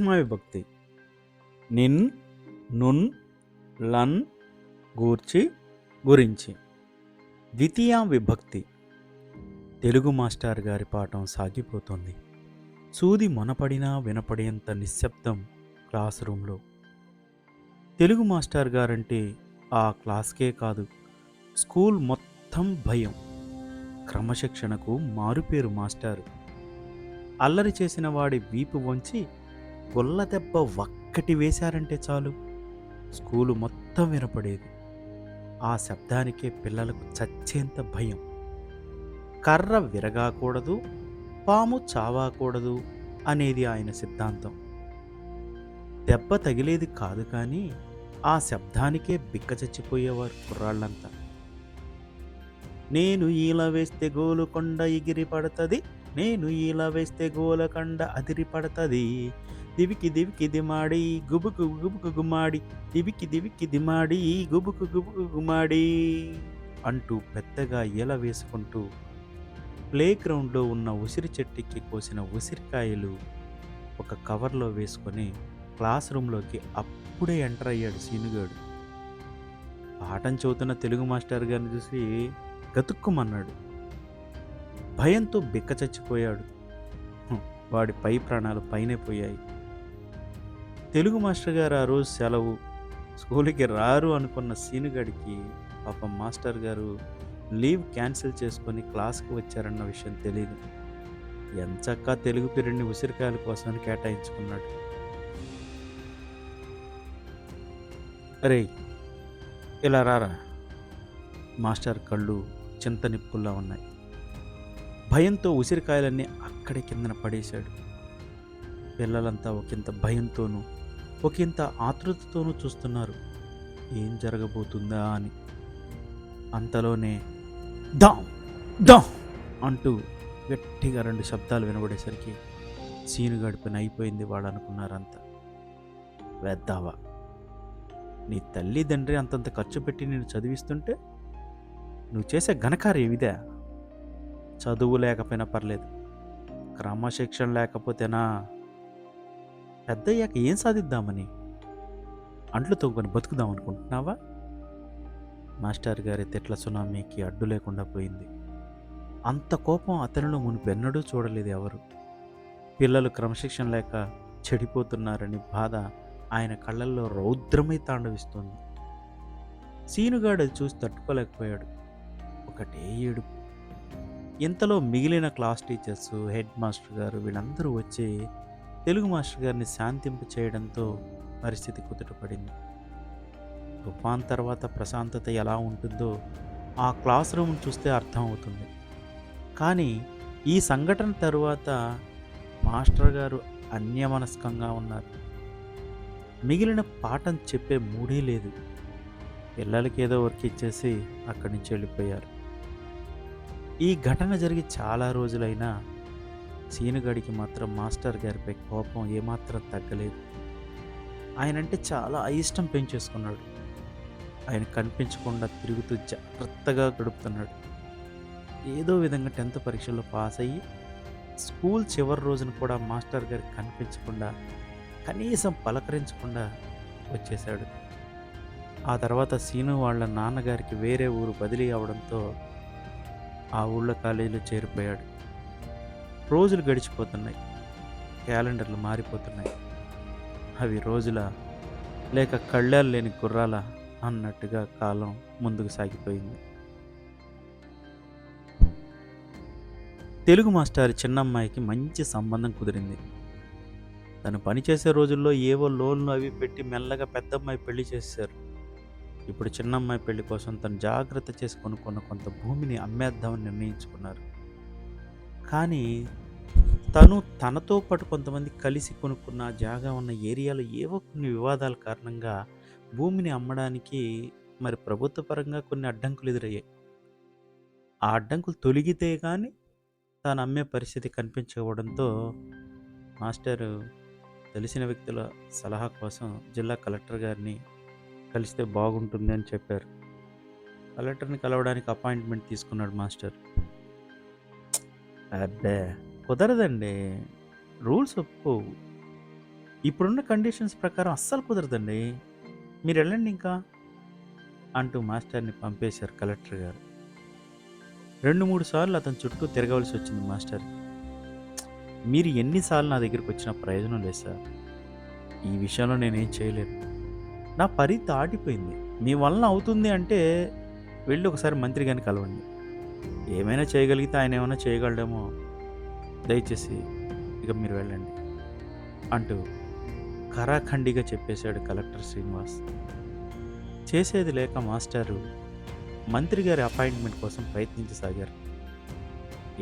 ప్రథమ విభక్తి నిన్ నున్ లన్ గూర్చి గురించి. ద్వితీయ విభక్తి. తెలుగు మాస్టర్ గారి పాఠం సాగిపోతుంది. సూది మొనపడినా వినపడేంత నిశ్శబ్దం క్లాస్ రూమ్లో. తెలుగు మాస్టర్ గారంటే ఆ క్లాస్కే కాదు స్కూల్ మొత్తం భయం. క్రమశిక్షణకు మారుపేరు మాస్టారు. అల్లరి చేసిన వాడి వీపు వంచి గొల్ల దెబ్బ ఒక్కటి వేశారంటే చాలు. స్కూలు మొత్తం వినపడేది. ఆ శబ్దానికే పిల్లలకు చచ్చేంత భయం. కర్ర విరగాకూడదు పాము చావాకూడదు అనేది ఆయన సిద్ధాంతం. దెబ్బ తగిలేది కాదు కానీ ఆ శబ్దానికే బిక్క చచ్చిపోయేవారు కుర్రాళ్ళంతా. నేను ఈల వేస్తే గోలుకొండ ఎగిరి పడుతుంది నేను ఈల వేస్తే గోలకొండ అదిరి పడుతుంది. దివికి దివికి దిమాడి గుబుకు గుబుకు గుమాడి దివికి దివికి దిమాడి గుబుకు గుబుకు గుమాడి అంటూ పెద్దగా ఈల వేసుకుంటూ ప్లే గ్రౌండ్లో ఉన్న ఉసిరి చెట్టుకి కోసిన ఉసిరికాయలు ఒక కవర్లో వేసుకొని క్లాస్ రూమ్లోకి అప్పుడే ఎంటర్ అయ్యాడు సీనుగాడు. పాఠం చదువుతున్న తెలుగు మాస్టర్ గారిని చూసి గతుక్కుమన్నాడు. భయంతో బిక్క చచ్చిపోయాడు. వాడి పై ప్రాణాలు పైనే పోయాయి. తెలుగు మాస్టర్ గారు ఆ రోజు సెలవు. స్కూల్కి రారు అనుకున్న సీనుగాడికి పాపం మాస్టర్ గారు లీవ్ క్యాన్సిల్ చేసుకొని క్లాస్కి వచ్చారన్న విషయం తెలియదు ఎంచక్కా తెలుగు పీరియడ్ని ఉసిరికాయల కోసమని కేటాయించుకున్నాడు. అరే ఇలా రారా? మాస్టర్ కళ్ళు చింత నిప్పుల్లా ఉన్నాయి. భయంతో ఉసిరికాయలన్నీ అక్కడే కిందన పడేశాడు. పిల్లలంతా ఒకంత భయంతోనూ ఒకంత ఆతృతతోనూ చూస్తున్నారు. ఏం జరగబోతుందా అని. అంతలోనే దాం దాం అంటూ గట్టిగా రెండు శబ్దాలు వినబడేసరికి సీను గడిపిన అయిపోయింది వాడు అనుకున్నారంతా వేద్దావా? నీ తల్లి తండ్రి అంతంత ఖర్చు పెట్టి నేను చదివిస్తుంటే నువ్వు చేసే ఘనకార్యం ఇదే. చదువు లేకపోయినా పర్లేదు. క్రమశిక్షణ లేకపోతేనా పెద్దయ్యాక ఏం సాధిద్దామని? అంట్లు తొక్కుని బతుకుదాం అనుకుంటున్నావా? మాస్టర్ గారి తిట్ల సునామీకి అడ్డు లేకుండా పోయింది. అంత కోపం అతనిలో మునిపెన్నడూ చూడలేదు ఎవరు. పిల్లలు క్రమశిక్షణ లేక చెడిపోతున్నారని బాధ ఆయన కళ్ళల్లో రౌద్రమై తాండవిస్తోంది. సీనుగాడు చూసి తట్టుకోలేకపోయాడు. ఒకటే ఏడుపు. ఇంతలో మిగిలిన క్లాస్ టీచర్స్ హెడ్ మాస్టర్ గారు వీళ్ళందరూ వచ్చి తెలుగు మాస్టర్ గారిని శాంతింప చేయడంతో పరిస్థితి కుదుటపడింది. తుఫాన్ తర్వాత ప్రశాంతత ఎలా ఉంటుందో ఆ క్లాస్ రూమ్ చూస్తే అర్థం అవుతుంది కానీ ఈ సంఘటన తరువాత మాస్టర్ గారు అన్యమనస్కంగా ఉన్నారు. మిగిలిన పాఠం చెప్పే మూడే లేదు. పిల్లలకి ఏదో వర్క్ ఇచ్చేసి అక్కడి నుంచి వెళ్ళిపోయారు. ఈ ఘటన జరిగి చాలా రోజులైనా సీనుగడికి మాత్రం మాస్టర్ గారిపై కోపం ఏమాత్రం తగ్గలేదు. ఆయనంటే చాలా అయిష్టం పెంచేసుకున్నాడు. ఆయన కనిపించకుండా తిరుగుతూ జాగ్రత్తగా గడుపుతున్నాడు. ఏదో విధంగా టెన్త్ పరీక్షల్లో పాస్ అయ్యి స్కూల్ చివరి రోజున కూడా మాస్టర్ గారికి కనిపించకుండా కనీసం పలకరించకుండా వచ్చేశాడు. ఆ తర్వాత సీను వాళ్ళ నాన్నగారికి వేరే ఊరు బదిలీ అవడంతో ఆ ఊళ్ళో కాలేజీలో చేరిపోయాడు. రోజులు గడిచిపోతున్నాయి. క్యాలెండర్లు మారిపోతున్నాయి. అవి రోజుల లేక కళ్ళాలు లేని గుర్రాల అన్నట్టుగా కాలం ముందుకు సాగిపోయింది. తెలుగు మాస్టర్ చిన్నమ్మాయికి మంచి సంబంధం కుదిరింది. తను పనిచేసే రోజుల్లో ఏవో లోన్లు అవి పెట్టి మెల్లగా పెద్దమ్మాయి పెళ్ళి చేశారు ఇప్పుడు చిన్నమ్మాయి పెళ్ళి కోసం తను జాగ్రత్త చేసి కొనుక్కున్న కొంత భూమిని అమ్మేద్దామని నిర్ణయించుకున్నారు. కానీ తను తనతో పాటు కొంతమంది కలిసి కొనుక్కున్న జాగా ఉన్న ఏరియాలో ఏవో కొన్ని వివాదాల కారణంగా భూమిని అమ్మడానికి మరి ప్రభుత్వ పరంగా కొన్ని అడ్డంకులు ఎదురయ్యాయి. ఆ అడ్డంకులు తొలగితే కానీ తాను అమ్మే పరిస్థితి కనిపించకపోవడంతో మాస్టరు తెలిసిన వ్యక్తుల సలహా కోసం జిల్లా కలెక్టర్ గారిని కలిస్తే బాగుంటుంది అని చెప్పారు. కలెక్టర్ని కలవడానికి అపాయింట్మెంట్ తీసుకున్నాడు మాస్టర్. అబ్బే! కుదరదండి. రూల్స్ ఒప్పుకోవు. ఇప్పుడున్న కండిషన్స్ ప్రకారం అస్సలు కుదరదండి. మీరు వెళ్ళండి ఇంకా. అంటూ మాస్టర్ని పంపేశారు కలెక్టర్ గారు. రెండు మూడు సార్లు అతని చుట్టూ తిరగవలసి వచ్చింది మాస్టర్. మీరు ఎన్నిసార్లు నా దగ్గరికి వచ్చినా ప్రయోజనం లేదు సార్. ఈ విషయంలో నేనేం చేయలేను. నా పరి దాటిపోయింది మీ వలన అవుతుంది అంటే వెళ్ళి ఒకసారి మంత్రి గారిని కలవండి. ఏమైనా చేయగలిగితే ఆయన ఏమైనా చేయగలడేమో దయచేసి ఇక మీరు వెళ్ళండి అంటూ కరాఖండిగా చెప్పేశాడు కలెక్టర్ శ్రీనివాస్. చేసేది లేక మాస్టారు మంత్రి గారి అపాయింట్మెంట్ కోసం ప్రయత్నించసాగారు.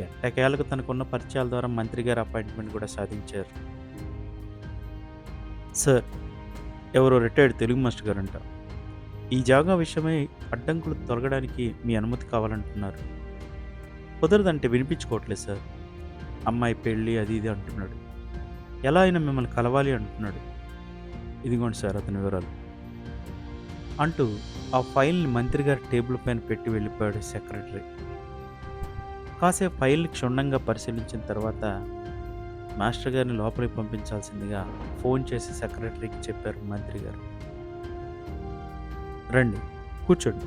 ఎట్టకేలకు తనకున్న పరిచయాల ద్వారా మంత్రి గారి అపాయింట్మెంట్ కూడా సాధించారు. సార్ ఎవరో రిటైర్డ్ తెలుగు మాస్టర్ గారంట. ఈ జాగా విషయమై అడ్డంకులు తొలగడానికి మీ అనుమతి కావాలంటున్నారు. కుదరదంటే వినిపించుకోవట్లేదు సార్. అమ్మాయి పెళ్ళి అది ఇది అంటున్నాడు. ఎలా అయినా మిమ్మల్ని కలవాలి అంటున్నాడు. ఇదిగోండి సార్ అతని వివరాలు. అంటూ ఆ ఫైల్ని మంత్రి గారి టేబుల్ పైన పెట్టి వెళ్ళిపోయాడు సెక్రటరీ. కాసేపు ఫైల్ని క్షుణ్ణంగా పరిశీలించిన తర్వాత మాస్టర్ గారిని లోపలికి పంపించాల్సిందిగా ఫోన్ చేసి సెక్రటరీకి చెప్పారు మంత్రి గారు. రండి కూర్చోండి.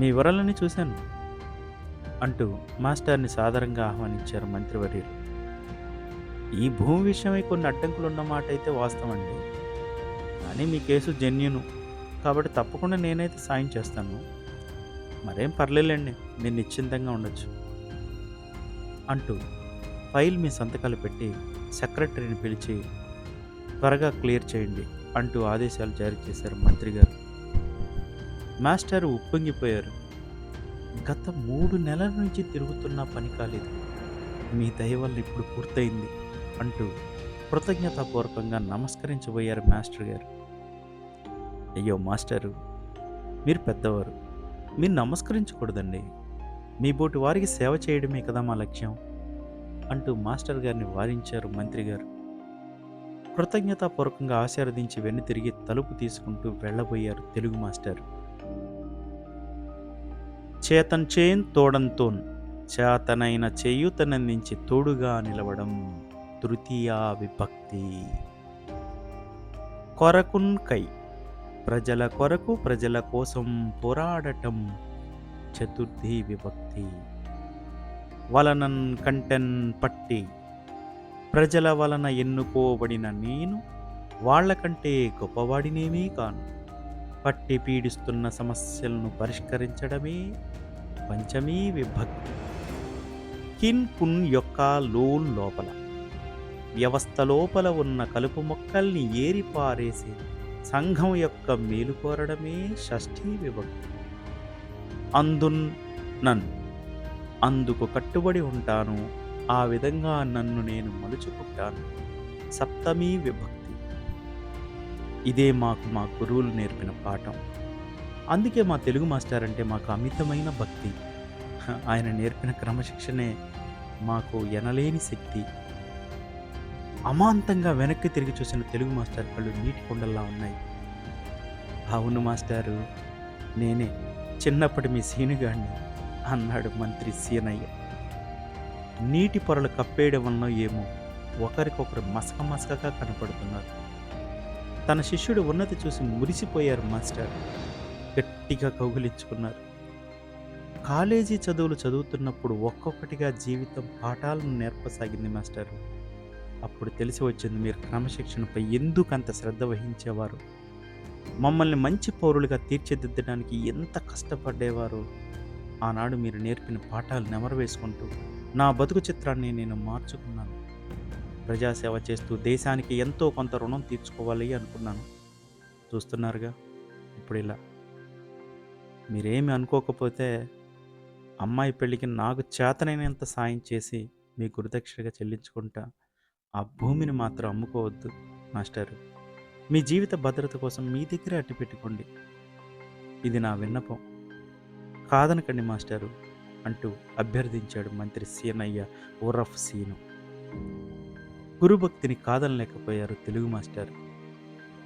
మీ వివరాలన్నీ చూశాను. అంటూ మాస్టర్ని సాదరంగా ఆహ్వానించారు మంత్రివర్యులు. ఈ భూమి విషయమై కొన్ని అడ్డంకులు ఉన్నమాట అయితే వాస్తవండి. కానీ మీ కేసు జెన్యును. కాబట్టి తప్పకుండా నేనైతే సాయం చేస్తాను. మరేం పర్లేదండి నేను నిశ్చింతంగా ఉండొచ్చు. అంటూ ఫైల్ మీ సంతకాలు పెట్టి సెక్రటరీని పిలిచి త్వరగా క్లియర్ చేయండి అంటూ ఆదేశాలు జారీ చేశారు మంత్రి గారు మాస్టర్ ఉప్పొంగిపోయారు. గత మూడు నెలల నుంచి తిరుగుతున్నా పని కాలేదు. మీ దయ వల్ల ఇప్పుడు పూర్తయింది అంటూ కృతజ్ఞతాపూర్వకంగా నమస్కరించబోయారు మాస్టర్ గారు. అయ్యో మాస్టరు మీరు పెద్దవారు మీరు నమస్కరించకూడదండి. మీ బోటి వారికి సేవ చేయడమే కదా మా లక్ష్యం అంటూ మాస్టర్ గారిని వారించారు మంత్రి గారు. కృతజ్ఞతాపూర్వకంగా ఆశీర్వదించి వెన్ను తిరిగి తలుపు తీసుకుంటూ వెళ్ళబోయారు తెలుగు మాస్టర్. చేతన్ చేన్ తోడంతోన్ చేతనైన చేయూతనందించి తోడుగా నిలవడం తృతీయ విభక్తి. కొరకున్ కై ప్రజల కొరకు ప్రజల కోసం పోరాడటం చతుర్థి విభక్తి. వలనన్ కంటెన్ పట్టి ప్రజల వలన ఎన్నుకోబడిన నేను వాళ్ళకంటే గొప్పవాడినేమీ కాను. పట్టి పీడిస్తున్న సమస్యలను పరిష్కరించడమే పంచమీ విభక్తి. కిన్ కున్ యొక్క లోన్ లోపల వ్యవస్థ లోపల ఉన్న కలుపు మొక్కల్ని ఏరిపారేసి సంఘం యొక్క మేలు కోరడమే షష్ఠీ విభక్తి. అందున్ నన్ అందుకు కట్టుబడి ఉంటాను ఆ విధంగా నన్ను నేను మలుచుకుంటాను. సప్తమీ విభక్తి. ఇదే మాకు మా గురువులు నేర్పిన పాఠం. అందుకే మా తెలుగు మాస్టర్ అంటే మాకు అమితమైన భక్తి. ఆయన నేర్పిన క్రమశిక్షణే మాకు ఎనలేని శక్తి. అమాంతంగా వెనక్కి తిరిగి చూసిన తెలుగు మాస్టర్ కళ్ళు నీటి కొండల్లా ఉన్నాయి. అవును మాస్టారు నేనే చిన్నప్పటి మీ సీనుగాడిని అన్నాడు మంత్రి సీనయ్య. నీటి పొరలు కప్పేయడం వలన ఏమో ఒకరికొకరు మసక మసకగా కనపడుతున్నారు. తన శిష్యుడు ఉన్నతి చూసి మురిసిపోయారు మాస్టర్. గట్టిగా కౌగిలించుకున్నారు. కాలేజీ చదువులు చదువుతున్నప్పుడు ఒక్కొక్కటిగా జీవితం పాఠాలను నేర్పసాగింది మాస్టర్. అప్పుడు తెలిసి వచ్చింది మీరు క్రమశిక్షణపై ఎందుకు అంత శ్రద్ధ వహించేవారు? మమ్మల్ని మంచి పౌరులుగా తీర్చిదిద్దడానికి ఎంత కష్టపడేవారో ఆనాడు మీరు నేర్పిన పాఠాలు నెమరవేసుకుంటూ నా బతుకు చిత్రాన్ని నేను మార్చుకున్నాను. ప్రజాసేవ చేస్తూ దేశానికి ఎంతో కొంత రుణం తీర్చుకోవాలి అనుకున్నాను. చూస్తున్నారుగా ఇప్పుడు ఇలా మీరేమి అనుకోకపోతే అమ్మాయి పెళ్ళికి నాకు చేతనైనంత సాయం చేసి మీ గురుదక్షిణగా చెల్లించుకుంటా ఆ భూమిని మాత్రం అమ్ముకోవద్దు మాస్టర్. మీ జీవిత భద్రత కోసం మీ దగ్గరే అట్టి పెట్టుకోండి. ఇది నా విన్నపం. కాదనకండి మాస్టారు అంటూ అభ్యర్థించాడు మంత్రి సీనయ్య ఉరఫ్ సీను. గురుభక్తిని కాదనలేకపోయారు తెలుగు మాస్టర్.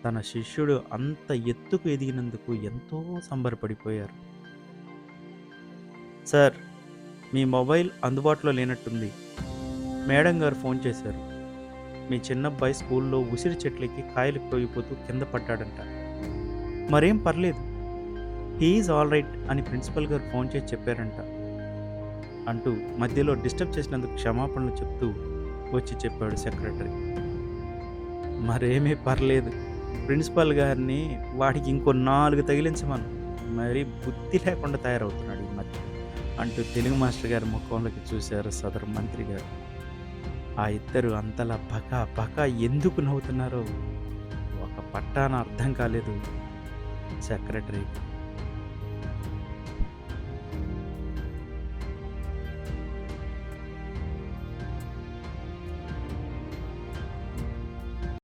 తన శిష్యుడు అంత ఎత్తుకు ఎదిగినందుకు ఎంతో సంబరపడిపోయారు. సార్ మీ మొబైల్ అందుబాటులో లేనట్టుంది. మేడం గారు ఫోన్ చేశారు. మీ చిన్నబ్బాయి స్కూల్లో ఉసిరి చెట్లకి కాయలు పోయిపోతూ కింద పడ్డాడంట. మరేం పర్లేదు. హీఈస్ ఆల్ రైట్ అని ప్రిన్సిపల్ గారు ఫోన్ చేసి చెప్పారంట. అంటూ మధ్యలో డిస్టర్బ్ చేసినందుకు క్షమాపణలు చెప్తూ వచ్చి చెప్పాడు సెక్రటరీ. మరేమీ పర్లేదు. ప్రిన్సిపల్ గారిని వాడికి ఇంకో నాలుగు తగిలించమను. మరీ బుద్ధి లేకుండా తయారవుతున్నాడు ఈ మధ్య అంటూ తెలుగు మాస్టర్ గారి ముఖంలోకి చూశారు సదరు మంత్రి గారు. ఆ ఇద్దరు అంతలా పక పక ఎందుకు నవ్వుతున్నారో ఒక పట్టాన అర్థం కాలేదు సెక్రటరీ.